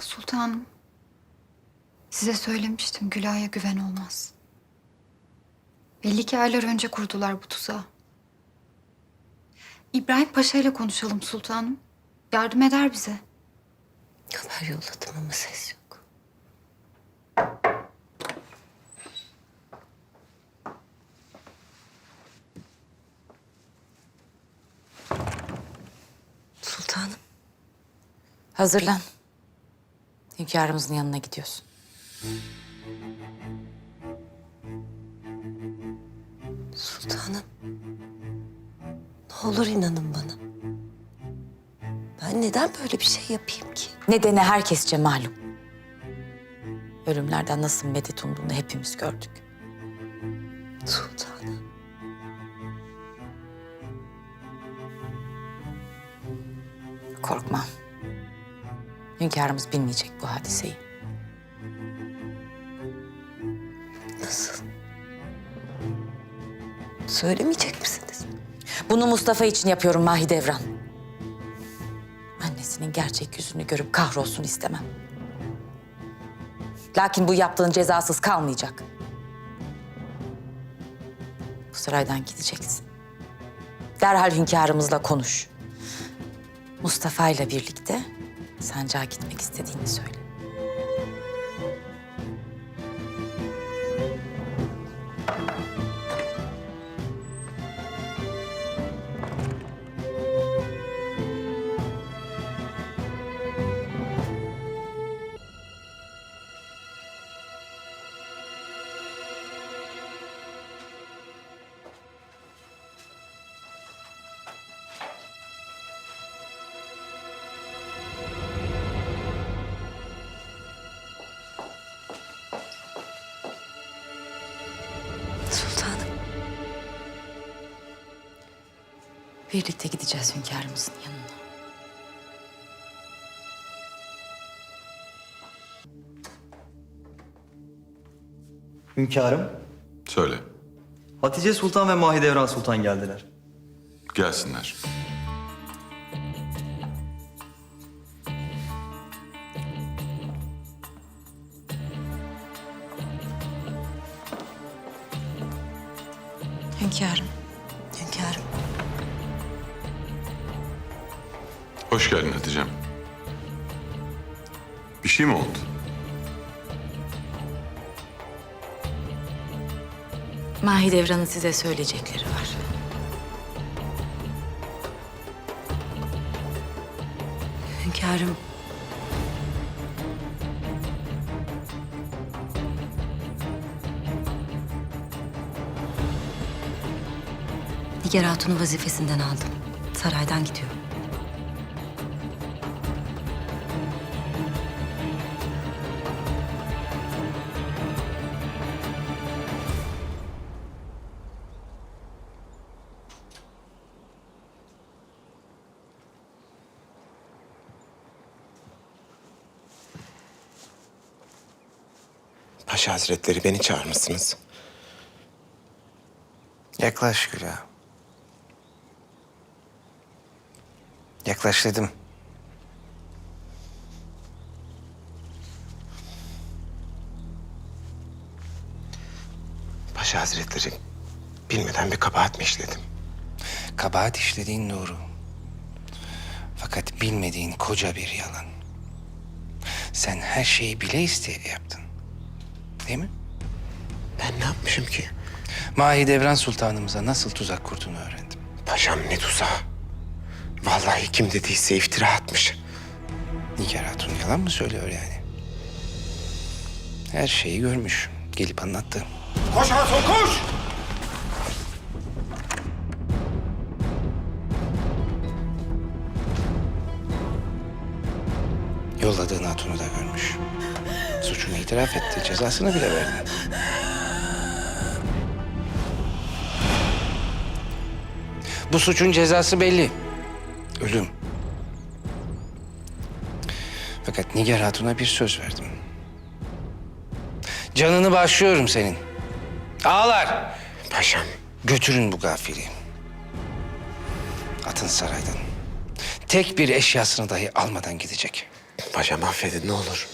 Sultanım. Size söylemiştim Gülay'a güven olmaz. Belli ki aylar önce kurdular bu tuzağı. İbrahim Paşa ile konuşalım sultanım. Yardım eder bize. Haber yolladım ama ses yok. Sultanım. Hazırlan. Hünkârımızın yanına gidiyorsun. Sultanım. Ne olur inanın bana. Ben neden böyle bir şey yapayım ki? Nedeni herkesçe malum. Ölümlerden nasıl medet umduğunu hepimiz gördük. Sultanım. Korkma. Hünkârımız bilmeyecek bu hadiseyi. Nasıl? Söylemeyecek misiniz? Bunu Mustafa için yapıyorum Mahidevran. Annesinin gerçek yüzünü görüp kahrolsun istemem. Lakin bu yaptığın cezasız kalmayacak. Bu saraydan gideceksin. Derhal hünkârımızla konuş. Mustafa ile birlikte sancağa gitmek istediğini söyle. Birlikte gideceğiz hünkârımızın yanına. Hünkârım, Söyle. Hatice Sultan ve Mahidevran Sultan geldiler. Gelsinler. Hünkârım. Geldin Hatice'm. Bir şey mi oldu? Mahidevran'ın size söyleyecekleri var. Hünkârım. Nigar Hatun'u vazifesinden aldım. Saraydan gidiyor. Paşa Hazretleri beni çağırmışsınız. Yaklaş Güla. Yaklaş dedim. Paşa Hazretleri bilmeden bir kabahat mi işledim? Kabahat işlediğin doğru. Fakat bilmediğin koca bir yalan. Sen her şeyi bile isteye yaptın. Değil mi? Ben ne yapmışım ki? Mahidevran Sultanımıza nasıl tuzak kurduğunu öğrendim. Paşam ne tuzağı. Vallahi kim dediyse iftira atmış. Nigar Hatun yalan mı söylüyor yani? Her şeyi görmüş. Gelip anlattı. Koş Hatun koş! Yolladığın Hatun'u da görmüş. Suçunu itiraf etti. Cezasını bile verdi. Bu suçun cezası belli. Ölüm. Fakat Nigar Hatun'a bir söz verdim. Canını bağışlıyorum senin. Ağlar. Paşam Götürün bu gafili. Atın saraydan. Tek bir eşyasını dahi almadan gidecek. Paşam affedin ne olur.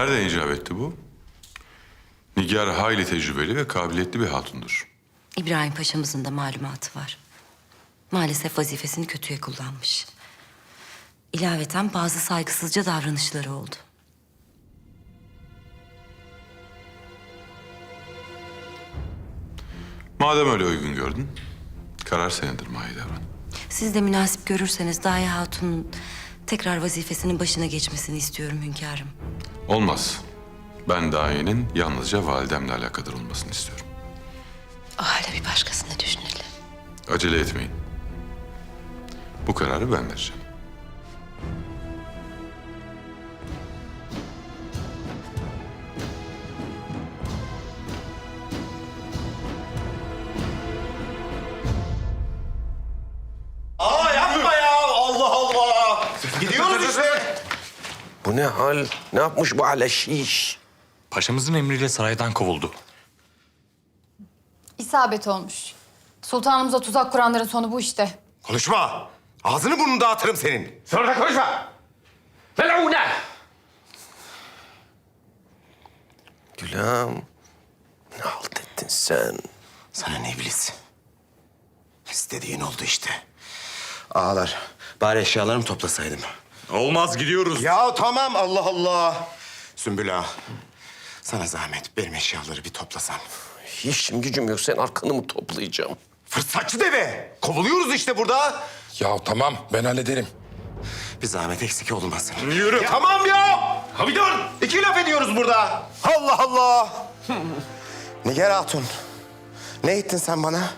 Nereden icap etti bu? Nigar hayli tecrübeli ve kabiliyetli bir hatundur. İbrahim Paşa'mızın da malumatı var. Maalesef vazifesini kötüye kullanmış. İlaveten bazı saygısızca davranışları oldu. Madem öyle uygun gördün, karar senedir Mahidevran. Siz de münasip görürseniz Daye Hatun'un tekrar vazifesinin başına geçmesini istiyorum hünkârım. Olmaz. Ben dayenin yalnızca validemle alakadar olmasını istiyorum. O halde bir başkasını düşünelim. Acele etmeyin. Bu kararı ben vereceğim. İşte. Bu ne hal? Ne yapmış bu aleşiş? Paşamızın emriyle saraydan kovuldu. İsabet olmuş. Sultanımıza tuzak kuranların sonu bu işte. Konuşma. Ağzını burnunu dağıtırım senin. Sonra da konuşma. Melune. Gülüm. Ne halt ettin sen? Sana ne iblis. İstediğin oldu işte. Ağalar, bari eşyalarımı toplasaydım. Olmaz gidiyoruz. Ya tamam Allah Allah. Sümbül ağa, sana zahmet benim eşyaları bir toplasan. İşim gücüm yok. Sen arkanı mı toplayacağım? Fırsatçı deve. Kovuluyoruz işte burada. Ya tamam ben hallederim. Bir zahmet eksik olmasın. Yürü. tamam ya. Abi dur. İki laf ediyoruz burada. Allah Allah. Nigar Hatun. Ne ettin sen bana?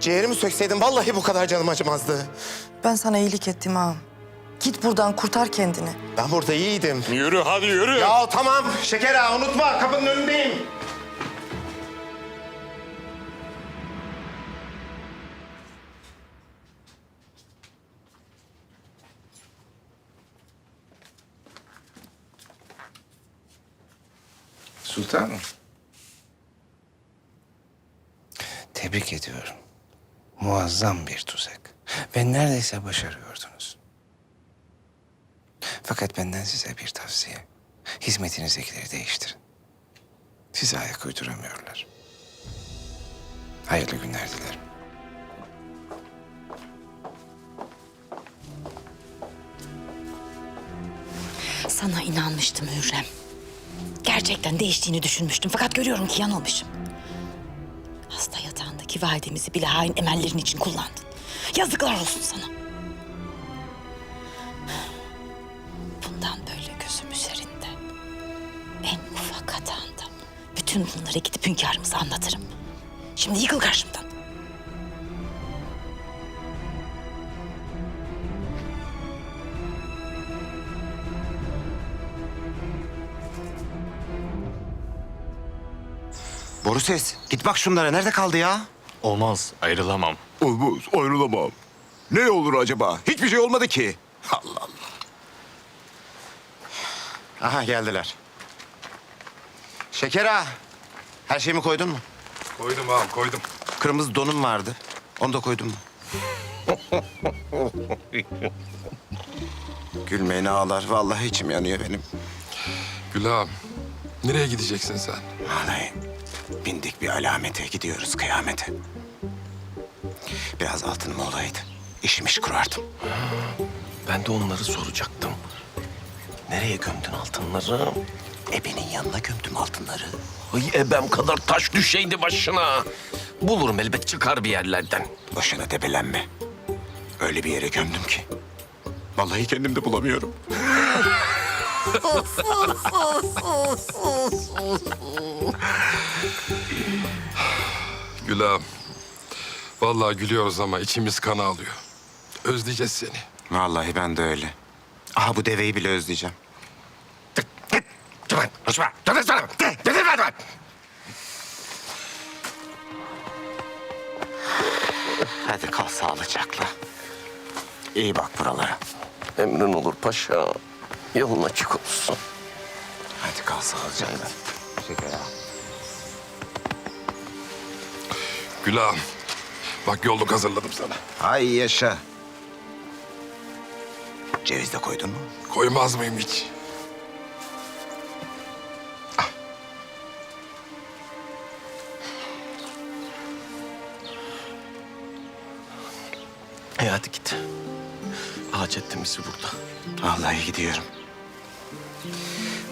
Ciğerimi sökseydin vallahi bu kadar canım acımazdı. Ben sana iyilik ettim ağam. Git buradan kurtar kendini. Ben burada iyiydim. Yürü hadi yürü. Ya tamam Şeker ağa unutma kapının önündeyim. Sultanım. Tebrik ediyorum. Muazzam bir tuzak. Ve neredeyse başarıyordunuz. Fakat benden size bir tavsiye. Hizmetinizdekileri değiştirin. Size ayak uyduramıyorlar. Hayırlı günler dilerim. Sana inanmıştım Hürrem. Gerçekten değiştiğini düşünmüştüm. Fakat görüyorum ki yanılmışım. Hasta yatağındaki validemizi bile hain emellerin için kullandın. Yazıklar olsun sana. Bütün bunları gidip hünkârımıza anlatırım. Şimdi yıkıl karşımdan. Boru ses. Git bak şunlara. Nerede kaldı ya? Olmaz ayrılamam. Olmaz. Ayrılamam. Ne olur acaba? Hiçbir şey olmadı ki. Allah Allah. Aha geldiler. Şeker ağa. Her şeyimi koydun mu? Koydum ağam koydum. Kırmızı donum vardı. Onu da koydun mu? Gülmeyin ağlar. Vallahi içim yanıyor benim. Gül ağam nereye gideceksin sen? Vallahi bindik bir alamete gidiyoruz kıyamete. Biraz altınım olaydı. İşim iş kurardım. Ben de onları soracaktım. Nereye gömdün altınları? Ebenin yanına gömdüm altınları. Ay ebem kadar taş düşeydi başına. Bulurum elbet çıkar bir yerlerden. Boşuna debelenme. Öyle bir yere gömdüm ki. Vallahi kendim de bulamıyorum. Gül ağam. Vallahi gülüyoruz ama içimiz kan ağlıyor. Özleyeceğiz seni. Vallahi ben de öyle. Aha bu deveyi bile özleyeceğim. Hadi kal sağlıcakla. İyi bak buralara. Emrin olur paşa. Yolun açık olsun. Hadi kal sağlıcakla. Şeker. Gülağım. Bak yolluk hazırladım sana. Ay yaşa. Ceviz de koydun mu? Koymaz mıyım hiç? E hadi git. Hacettin bizi burada. Vallahi gidiyorum.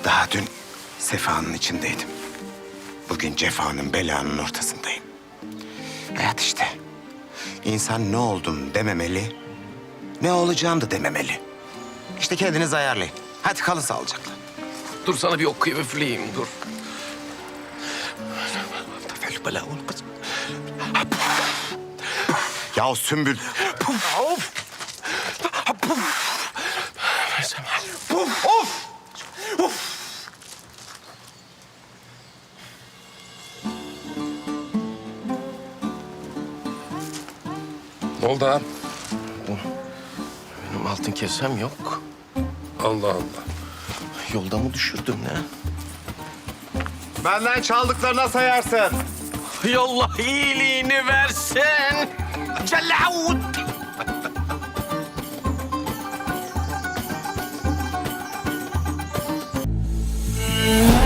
Daha dün sefanın içindeydim. Bugün cefanın belanın ortasındayım. Hayat işte. İnsan ne oldum dememeli, ne olacağım da dememeli. İşte kendiniz ayarlayın. Hadi kalın sağlıcakla. Dur sana bir okuyup üfleyeyim dur. Tefel bela Ya Sümbül. Of. Of. Of. Of. Ne oldu ha? Benim altın kesem yok. Allah Allah. Yolda mı düşürdüm ne? Benden çaldıklarına sayarsın. Yallah iyiliğini versin. Celavut. Yeah.